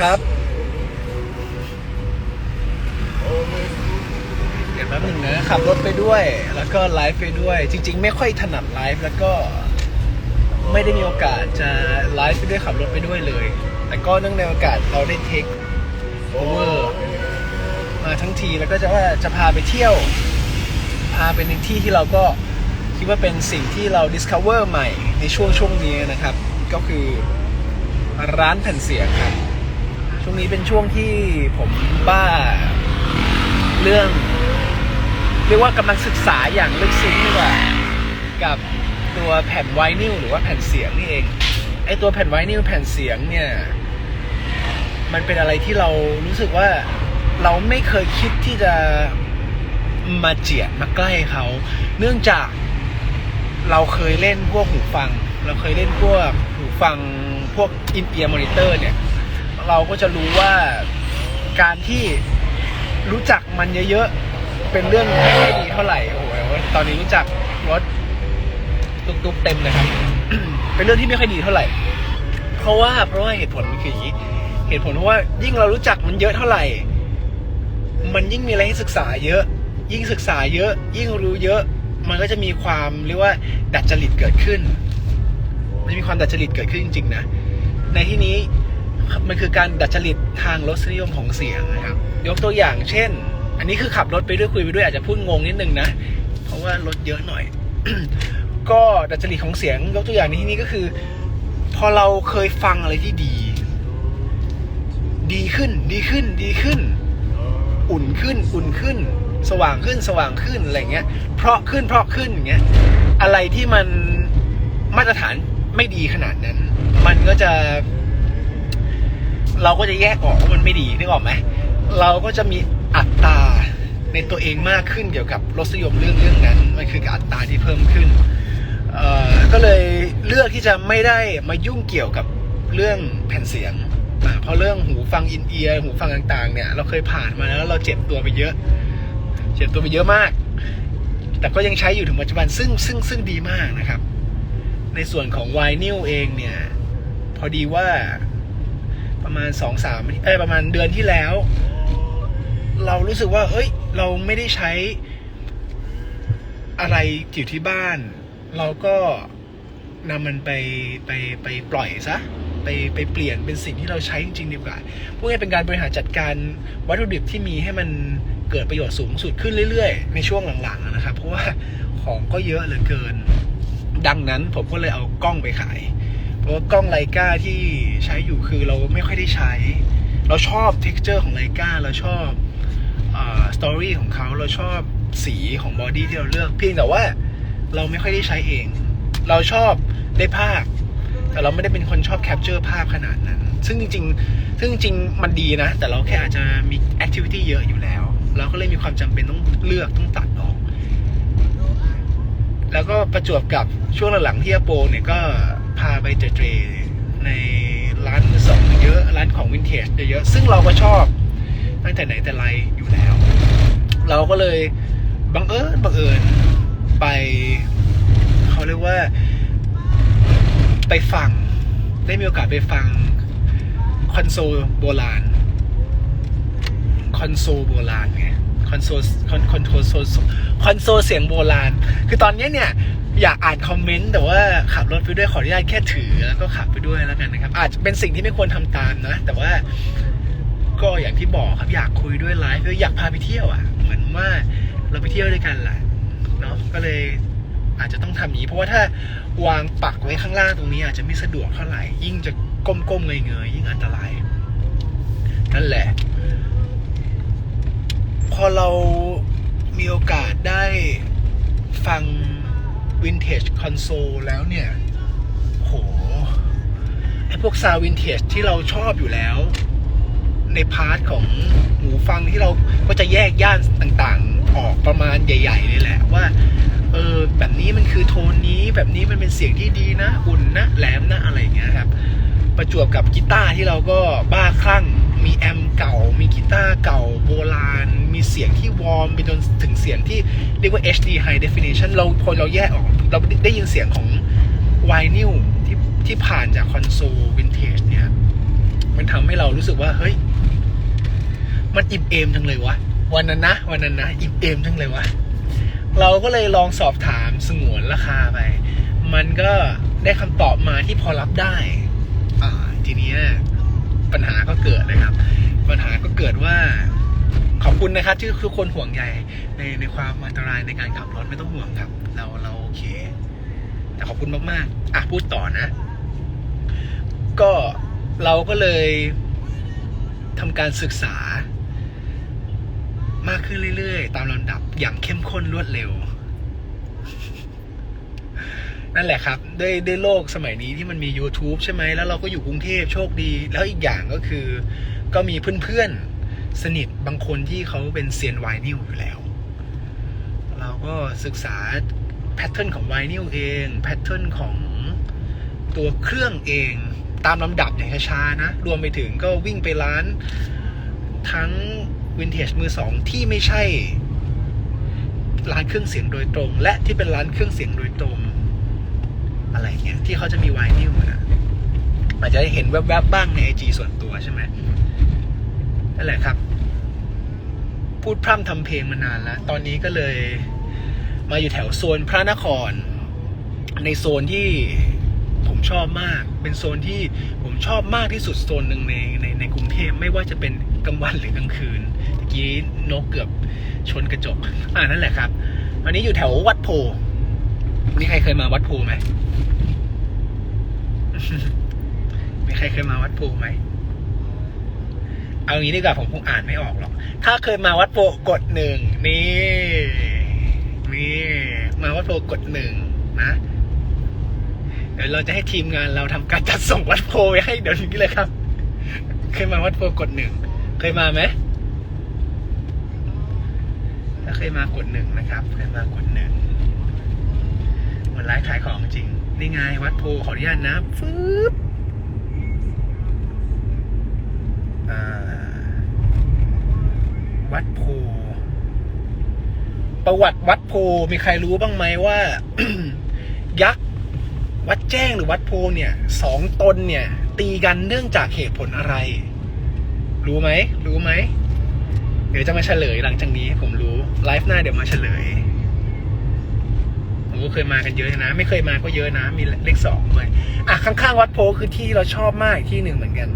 ครับเดี๋ยวแป๊บหนึ่งนะขับรถไปด้วย แล้วก็ไลฟ์ไปด้วย จริง ๆ ไม่ค่อยถนัดไลฟ์แล้วก็ไม่ได้มีโอกาสจะไลฟ์ไปด้วยขับรถไปด้วยเลย แต่ก็เนื่องในโอกาสเราได้เทคโอเวอร์มาทั้งทีแล้วก็จะว่าจะพาไปเที่ยว พาไปในที่ที่เราก็คิดว่าเป็นสิ่งที่เรา discover ใหม่ในช่วงช่วงนี้นะครับ ก็คือร้านแผ่นเสียงครับ ช่วงนี้เป็นช่วงที่ผมบ้าเรื่อง เรียกว่ากำลังศึกษาอย่างลึกซึ้งดีกว่ากับตัวแผ่นไวนิลหรือว่าแผ่นเสียงนี่เองไอตัวแผ่นไวนิลแผ่นเสียงเนี่ย มันเป็นอะไรที่เรารู้สึกว่าเราไม่เคยคิดที่จะมาเจียดมาใกล้เขา เนื่องจากเราเคยเล่นพวกหูฟัง เราเคยเล่นพวกหูฟังพวกอินเอียร์มอนิเตอร์เนี่ย เราก็จะรู้ว่าการที่รู้จักมันเยอะๆ เป็นเรื่องไม่ดีเท่าไหร่โอ้โหตอนนี้รู้จักรถตุกๆเต็มเลยครับ เป็นเรื่องที่ไม่ค่อยดีเท่าไหร่ เพราะว่าเพราะว่าเหตุผลมันคืออย่างนี้เหตุผลเพราะว่ายิ่งเรารู้จักมันเยอะเท่าไหร่ มันยิ่งมีอะไรให้ศึกษาเยอะ ยิ่งศึกษาเยอะ ยิ่งรู้เยอะ มันก็จะมีความเรียกว่าดัดจริตเกิดขึ้น มันจะมีความดัดจริตเกิดขึ้นจริงๆนะ ในที่นี้ มันคือการดัดจริตทางรสนิยมของเสียงนะครับยกตัวอย่างเช่น อันนี้คือขับรถไปด้วยคุยไปด้วยอาจจะพูดงงนิดนึงนะ เพราะว่ารถเยอะหน่อย ก็ดัดจริตของเสียง ยกตัวอย่างในที่นี้ก็คือ พอเราเคยฟังอะไรที่ดี ดีขึ้นดีขึ้นดีขึ้น อุ่นขึ้นอุ่นขึ้น สว่างขึ้นสว่างขึ้นอะไรเงี้ย เพราะขึ้นเพราะขึ้นอย่างเงี้ยอะไรที่มันมาตรฐานไม่ดีขนาดนั้น มันก็จะ เราก็จะแยกออกว่ามันไม่ดีนึกออกไหมเราก็จะมีอัตราในตัวเองมากขึ้นเกี่ยวกับรสนิยมเรื่องเรื่องนั้นมันคืออัตราที่เพิ่มขึ้นก็เลยเลือกที่จะไม่ได้มายุ่งเกี่ยวกับเรื่องแผ่นเสียง เพราะเรื่องหูฟังอินเอียร์หูฟังต่างๆเนี่ยเราเคยผ่านมาแล้วแล้วเราเจ็บตัวไปเยอะ เจ็บตัวไปเยอะมาก แต่ก็ยังใช้อยู่ถึงปัจจุบันซึ่งซึ่งซึ่งดีมากนะครับ ในส่วนของไวนิลเองเนี่ย พอดีว่า ประมาณสองสามเอ้ยประมาณเดือนที่แล้ว เรารู้สึกว่า เอ้ย เราไม่ได้ใช้อะไรอยู่ที่บ้าน เราก็นำมันไปไปไปปล่อยซะไปไปเปลี่ยนเป็นสิ่งที่เราใช้จริงๆดีกว่าพวกนี้เป็นการบริหารจัดการวัตถุดิบที่มีให้มันเกิดประโยชน์สูงสุดขึ้นเรื่อยๆ ในช่วงหลังๆนะครับ เพราะว่าของก็เยอะเหลือเกิน ดังนั้นผมก็เลยเอากล้องไปขาย เพราะว่ากล้องไลกาที่ใช้อยู่คือเราไม่ค่อยได้ใช้ เราชอบ t e x t อร์ของไลกาเราชอบสตอรี่ของเขาเราชอบสีของบอดี้ที่เราเลือกเพียงแต่ว่าเราไม่ค่อยได้ใช้เอง เราชอบได้ภาพ แต่เราไม่ได้เป็นคนชอบแคปเจอร์ภาพขนาดนั้น ซึ่งจริงๆซึ่งจริงมันดีนะ แต่เราแค่อาจจะมีแอคทิวิตี้เยอะอยู่แล้ว เราก็เลยมีความจำเป็นต้องเลือกต้องตัดออก แล้วก็ประจวบกับช่วงหลังๆที่อโปเนี่ยก็ พาไปเจเจในร้านมือสองเยอะร้านของวินเทจเยอะซึ่งเราก็ชอบ ตั้งแต่ไหนแต่ไรอยู่แล้ว เราก็เลยบังเอิญบังเอิญไปเขาเรียกว่า ไปฟัง ได้มีโอกาสไปฟังคอนโซลโบราณคอนโซลโบราณไงคอนโซลคอนคอนโทรลคอนโซลเสียงโบราณ คือตอนนี้เนี่ย อยากอ่านคอมเมนต์แต่ว่าขับรถไปด้วยขออนุญาตแค่ถือแล้วก็ขับไปด้วยแล้วกันนะครับ อาจจะเป็นสิ่งที่ไม่ควรทำตามนะ แต่ว่าก็อย่างที่บอกครับอยากคุยด้วยไลฟ์อยากพาไปเที่ยวอะ เหมือนว่าเราไปเที่ยวด้วยกันแหละเนาะก็เลยอาจจะต้องทำอย่างนี้ เพราะว่าถ้าวางปักไว้ข้างล่างตรงนี้อาจจะไม่สะดวกเท่าไหร่ ยิ่งจะก้มๆเงยๆยิ่งอันตราย นั่นแหละ พอเรามีโอกาสได้ฟัง วินเทจคอนโซลแล้วเนี่ยโหไอพวกซาววินเทจที่เราชอบอยู่แล้ว ในพาร์ทของหูฟังที่เราก็จะแยกย่านต่างๆ ออกประมาณใหญ่ๆเลยแหละว่าเออแบบนี้มันคือโทนนี้แบบนี้มันเป็นเสียงที่ดีนะ อุ่นนะแหลมนะอะไรเงี้ยครับ ประจวบกับกีตาร์ที่เราก็บ้าคลั่งมีแอมเก่า มีกีตาร์เก่าโบราณ มีเสียงที่วอร์มไปจนถึงเสียงที่เรียกว่า HD High Definition เราพอเราแยกออก เราได้ยินเสียงของไวนิลที่ที่ผ่านจากคอนโซลวินเทจเนี่ย มันทำให้เรารู้สึกว่า เฮ้ย มันอิ่มเอมจังเลยวะ วันนั้นนะ วันนั้นนะ อิ่มเอมจังเลยวะ เราก็เลยลองสอบถามสงวนราคาไป มันก็ได้คำตอบมาที่พอรับได้ อ่า ทีนี้ปัญหาก็เกิดนะครับ ปัญหาก็เกิดว่า ขอบคุณนะครับที่ทุกคนห่วงใยในในความอันตรายในการขับรถไม่ต้องห่วงครับ เราเราโอเค แต่ขอบคุณมากๆ อะพูดต่อนะ ก็เราก็เลยทำการศึกษา มากขึ้นเรื่อยๆ ตามลำดับอย่างเข้มข้นรวดเร็ว นั่นแหละครับ ด้วยด้วยโลกสมัยนี้ที่มันมี YouTube ใช่ไหมแล้วเราก็อยู่กรุงเทพโชคดี แล้วอีกอย่างก็คือ ก็มีเพื่อนๆ สนิทบางคนที่เขาเป็นเซียนไวนิลอยู่แล้ว เราก็ศึกษาแพทเทิร์นของไวนิลเองแพทเทิร์นของตัวเครื่องเองตามลำดับอย่างช้าๆนะ รวมไปถึงก็วิ่งไปร้าน ทั้งวินเทจมือสองที่ไม่ใช่ ร้านเครื่องเสียงโดยตรง และที่เป็นร้านเครื่องเสียงโดยตรง อะไรเงี้ยที่เขาจะมีไวนิลนะอาจจะเห็นแวบๆบ้างในไอจีส่วนตัวใช่ไหม นั่นแหละครับ พูดพร่ำทำเพลงมานานแล้ว ตอนนี้ก็เลยมาอยู่แถวโซนพระนคร ในโซนที่ผมชอบมาก เป็นโซนที่ผมชอบมากที่สุดโซนหนึ่งในในในกรุงเทพไม่ว่าจะเป็นกลางวันหรือกลางคืนเมื่อกี้นกเกือบชนกระจก อ่านั่นแหละครับอันนี้อยู่แถววัดโพนี่ใครเคยมาวัดโพไหมมีใครเคยมาวัดโพไหม เอางี้ดีกว่าผมคงอ่านไม่ออกหรอก ถ้าเคยมาวัดโพกดหนึ่งนี่นี่มาวัดโพกดหนึ่งนะ เดี๋ยวเราจะให้ทีมงานเราทำการจัดส่งวัดโพไว้ให้เดี๋ยวนี้เลยครับ เคยมาวัดโพกดหนึ่งเคยมาไหมถ้าเคยมากดหนึ่งนะครับ เคยมากดหนึ่งเหมันไลฟ์ขายของจริง นี่ไงวัดโพขออนุญาตนะฟึบอ่า วัดโพประวัติวัดโพมีใครรู้บ้างไหมว่า ยักษ์วัดแจ้งหรือวัดโพเนี่ยสองตนเนี่ย ตีกันเนื่องจากเหตุผลอะไร รู้ไหมรู้ไหมเดี๋ยวจะมาเฉลยหลังจากนี้ ผมรู้ไลฟ์หน้าเดี๋ยวมาเฉลยผมก็เคยมากันเยอะนะ ไม่เคยมาก็เยอะนะ มีเลขสองด้วยอะข้างๆวัดโพคือที่เราชอบมากอีกที่หนึ่งเหมือนกัน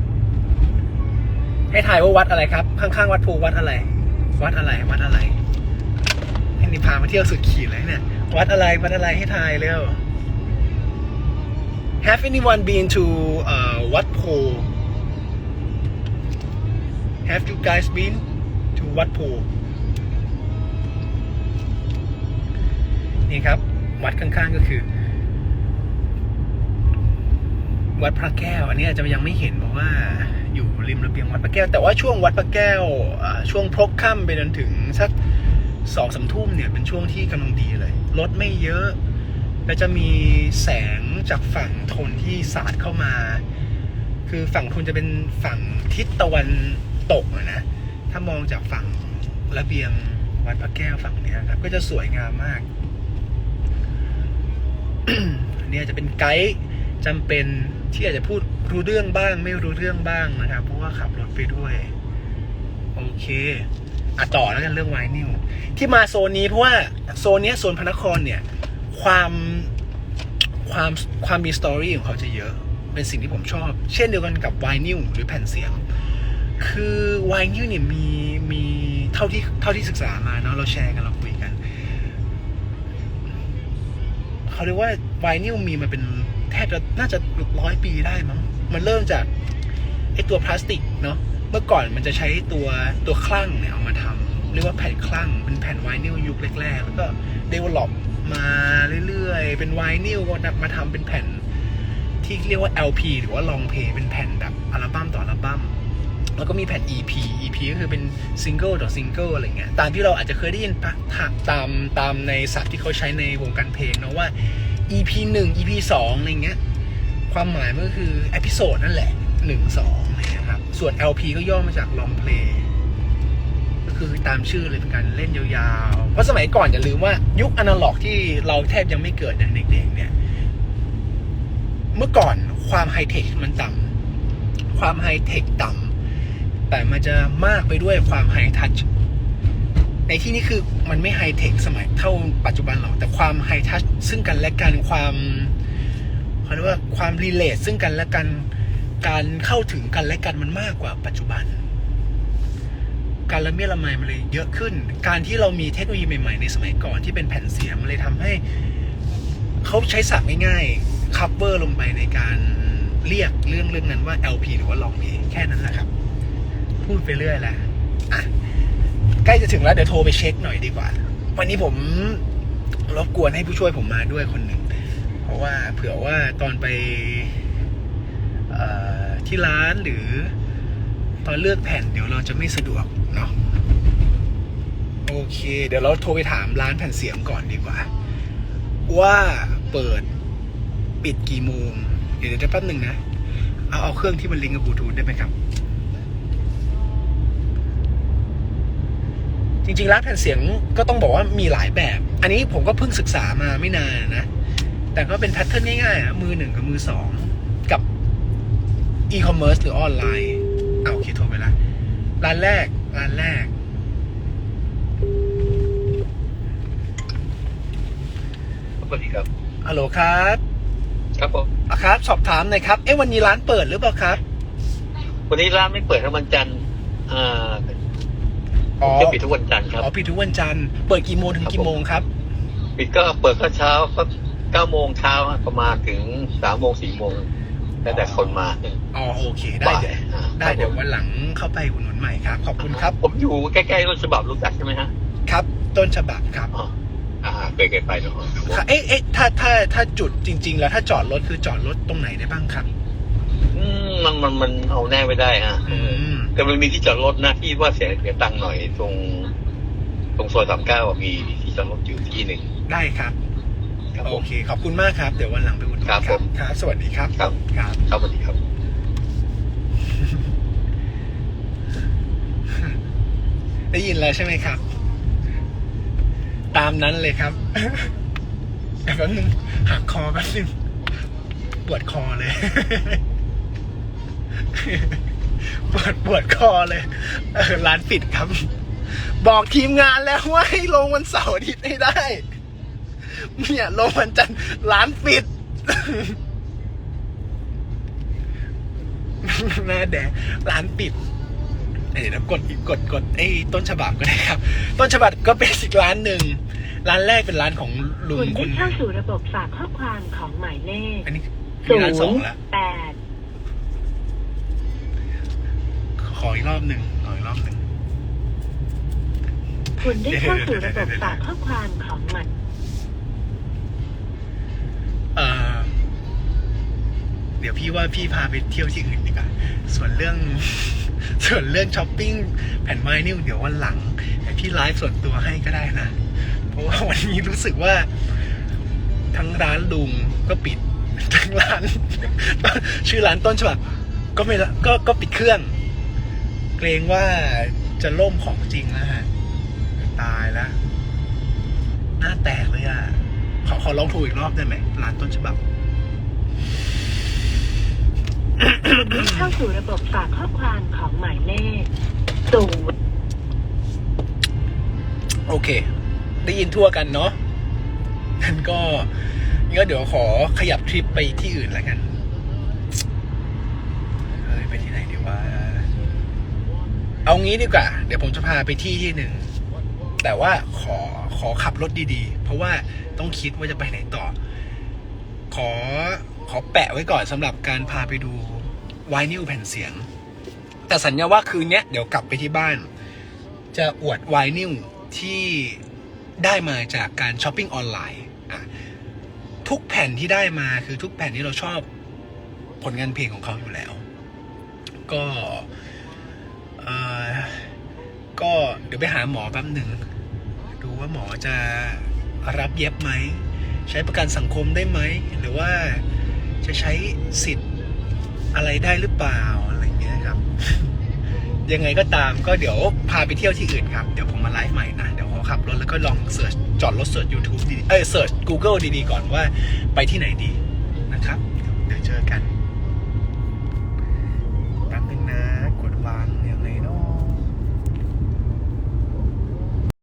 ให้ถ่ายว่าวัดอะไรครับ ข้างๆวัดโพวัดอะไร วัดอะไรวัดอะไรให้นี่พามาเที่ยวสุดขีดเลยเนี่ย วัดอะไรวัดอะไรให้ถ่ายเร็ว Have anyone been to uh, Wat Po? Have you guys been to Wat Po? นี่ครับ วัดข้างๆก็คือ วัดพระแก้ว อันนี้อาจจะยังไม่เห็นเพราะว่า อยู่ริมระเบียงวัดพระแก้ว แต่ว่าช่วงวัดพระแก้วช่วงพลบค่ำไปจนถึงสักสองสามทุ่มเนี่ยเป็นช่วงที่กำลังดีเลยรถไม่เยอะ แล้วจะมีแสงจากฝั่งทนที่สาดเข้ามา คือฝั่งทนจะเป็นฝั่งทิศตะวันตกนะถ้ามองจากฝั่งระเบียงวัดพระแก้วฝั่งเนี้ยครับก็จะสวยงามมากอันนี้อาจจะเป็นไกด์จำเป็นที่อาจจะพูด รู้เรื่องบ้างไม่รู้เรื่องบ้างนะครับ เพราะว่าขับรถไปด้วย โอเคอะต่อแล้วกันเรื่องไวนิวที่มาโซนนี้เพราะว่าโซนนี้โซนพระนครเนี่ย ความความความมีสตอรี่ของเขาจะเยอะ เป็นสิ่งที่ผมชอบ เช่นเดียวกันกับไวนิลหรือแผ่นเสียง คือไวนิลเนี่ยมีมีเท่าที่เท่าที่ศึกษามาเนาะเราแชร์กันเราคุยกันเขาเรียกว่าไวนิลมีมาเป็นแทบจะน่าจะร้อยปีได้มั้ง มันเริ่มจากไอตัวพลาสติกเนาะเมื่อก่อนมันจะใช้ตัวตัวคลั่งเนี่ยเอามาทำเรียกว่าแผ่นคลั่งเป็นแผ่นไวนิลยุคแรกๆแล้วก็เดเวลลอปมาเรื่อยๆ เป็นไวนิลก็มาทำเป็นแผ่นที่เรียกว่า LP หรือว่า long play เป็นแผ่นแบบอัลบั้มต่ออัลบั้มแล้วก็มีแผ่น EP EP ก็คือเป็นซิงเกิลต่อซิงเกิลอะไรเงี้ยตามที่เราอาจจะเคยได้ยินปะตามตามตามในศัพท์ที่เขาใช้ในวงการเพลงเนาะว่า EP 1 EP 2อะไรเงี้ย ความหมายมันก็คือเอพิโซดนั่นแหละ1 2อะไรเงี้ยครับ ส่วน LP ก็ย่อมาจาก long play ก็คือตามชื่อเลยเป็นการเล่นยาวๆ เพราะสมัยก่อนอย่าลืมว่ายุคอนาล็อกที่เราแทบยังไม่เกิดอย่างเด็กๆเนี่ย เมื่อก่อนความไฮเทคมันต่ำความไฮเทคต่ำแต่มันจะมากไปด้วยความไฮทัชในที่นี้คือมันไม่ไฮเทคสมัยเท่าปัจจุบันหรอก แต่ความไฮทัชซึ่งกันและกันความ เขาเรียกว่าความรีเลทซึ่งกันและกันการเข้าถึงกันและกันมันมากกว่าปัจจุบัน การละเมียดละไมมันเลยเยอะขึ้น การที่เรามีเทคโนโลยีใหม่ๆในสมัยก่อนที่เป็นแผ่นเสียงมันเลยทำให้เขาใช้ศัพท์ง่ายๆ cover ลงไปในการเรียกเรื่องเรื่องนั้นว่า LP หรือว่า long play แค่นั้นแหละครับ พูดไปเรื่อยแหละอะใกล้จะถึงแล้วเดี๋ยวโทรไปเช็คหน่อยดีกว่า วันนี้ผมรบกวนให้ผู้ช่วยผมมาด้วยคนหนึ่ง เพราะว่าเผื่อว่าตอนไปที่ร้านหรือตอนเลือกแผ่นเดี๋ยวเราจะไม่สะดวกเนาะโอเค เดี๋ยวเราโทรไปถามร้านแผ่นเสียงก่อนดีกว่า ว่าเปิดปิดกี่โมงเดี๋ยวเดี๋ยวแป๊บหนึ่งนะ เอาเอาเครื่องที่มันลิงก์กับบลูทูธได้ไหมครับ จริงๆร้านแผ่นเสียงก็ต้องบอกว่ามีหลายแบบ อันนี้ผมก็เพิ่งศึกษามาไม่นานนะ แต่ก็เป็นแพทเทิร์นง่ายๆอะมือหนึ่งกับมือสองกับอีคอมเมิร์ซหรือออนไลน์เอาโอเคโทรไปละร้านแรกร้านแรก สวัสดีครับ ฮัลโหลครับครับผมอะครับ สอบถามหน่อยครับ เอ๊ะวันนี้ร้านเปิดหรือเปล่าครับ วันนี้ร้านไม่เปิดครับวันจันทร์อ่าอ๋อจะปิดทุกวันจันทร์ครับ อ๋อปิดทุกวันจันทร์ เปิดกี่โมงถึงกี่โมงครับ ปิดก็เปิดก็เช้าก็ เก้าโมงเช้าประมาณถึงสามโมงสี่โมงแล้วแต่คนมาอ๋อโอเค ได้เดี๋ยวอ่าได้เดี๋ยวครับผมวันหลังเข้าไปอุดหนุนใหม่ครับ ขอบคุณครับ ผมอยู่ใกล้ๆรถฉบับรู้จักใช่ไหมฮะครับ ต้นฉบับครับอ๋ออ่าเคยเคยไปเนอะค่ะเอ๊ะเอ๊ะถ้าถ้าถ้าจุดจริง ๆ แล้วถ้าจอดรถคือจอดรถตรงไหนได้บ้างครับอืมมันมันมันเอาแน่ไม่ได้ฮะอืมแต่มันมีที่จอดรถนะที่ว่าเสียเสียตังค์หน่อยตรง ตรงซอยสามเก้ามีที่จอดรถอยู่ที่หนึ่งได้ครับ ครับผโอมเค ขอบคุณมากครับ เดี๋ยววันหลังไปอุดหนุนครับผมครับ สวัสดีครับ ครับ ครับครับสวัสดีครับ ได้ยินแล้วใช่ไหมครับ ตามนั้นเลยครับเดี๋ยวแป๊บนึงหักคอแป๊บนึงปวดคอเลย ปวดปวดคอเลยเออร้านปิดครับ บอกทีมงานแล้วว่าให้ลงวันเสาร์อาทิตย์ให้ได้ เนี่ยลงวันจันทร์ร้านปิดหน้าแดงร้านปิดเดี๋ยวนะกดอีกกดกดไอ้ต้นฉบับก็ได้ครับ ต้นฉบับก็เป็นอีกร้านหนึ่งร้านแรกเป็นร้านของลุงคุณคุได้ณเข้าสู่ระบบฝากข้อความของหมายเลขอันนี้ศูนี่ร้านสองนย์แล้วแปดขออีกรอบหนึ่งขออีกรอบหนึ่งคุณได้เข้าสู่ระบบฝากข้อความของหมาย ดี๋ยวพี่ว่าพี่พาไปเที่ยวที่อื่นดีกว่าส่วนเรื่องส่วนเรื่องช้อปปิ้งแผ่นไม้นี่เดี๋ยววันหลังให้พี่ไลฟ์ส่วนตัวให้ก็ได้นะ เพราะว่าวันนี้รู้สึกว่า ทั้งร้านลุงก็ปิด ทั้งร้าน ชื่อร้านต้นฉบับก็ไม่ก็ก็ปิดเครื่อง เกรงว่าจะล่มของจริงแล้วฮะตายแล้วหน้าแตกเลยอะขอขอลองโทรอีกรอบได้ไหมร้านต้นฉบับ คุณได้เข้าสู่ระบบฝากข้อความของหมายเลขศูนย์โอเค ได้ยินทั่วกันเนาะงั้นก็งั้นก็เดี๋ยวขอขยับทริปไปที่อื่นแล้วกันเฮ้ยไปที่ไหนดีวะเอางี้ดีกว่า เดี๋ยวผมจะพาไปที่ที่หนึ่ง แต่ว่าขอขอขับรถดีๆ เพราะว่าต้องคิดว่าจะไปไหนต่อ ขอ ขอแปะไว้ก่อนสำหรับการพาไปดูไวนิลแผ่นเสียง แต่สัญญาว่าคืนนี้เดี๋ยวกลับไปที่บ้าน จะอวดไวนิลที่ได้มาจากการช้อปปิ้งออนไลน์ทุกแผ่นที่ได้มาคือทุกแผ่นที่เราชอบผลงานเพลงของเขาอยู่แล้ว ก็ก็เดี๋ยวไปหาหมอแป๊บหนึ่ง ดูว่าหมอจะรับเย็บไหม ใช้ประกันสังคมได้ไหม หรือว่า จะใช้สิทธิ์อะไรได้หรือเปล่าอะไรเงี้ยครับ ยังไงก็ตามก็เดี๋ยวพาไปเที่ยวที่อื่นครับ เดี๋ยวผมมาไลฟ์ใหม่นะ เดี๋ยวขอขับรถแล้วก็ลองเสิร์ชจอดรถเสิร์ช YouTube ดีเอ้ยเสิร์ช Google ดีๆ ก่อนว่าไปที่ไหนดีนะครับ เดี๋ยวเจอกัน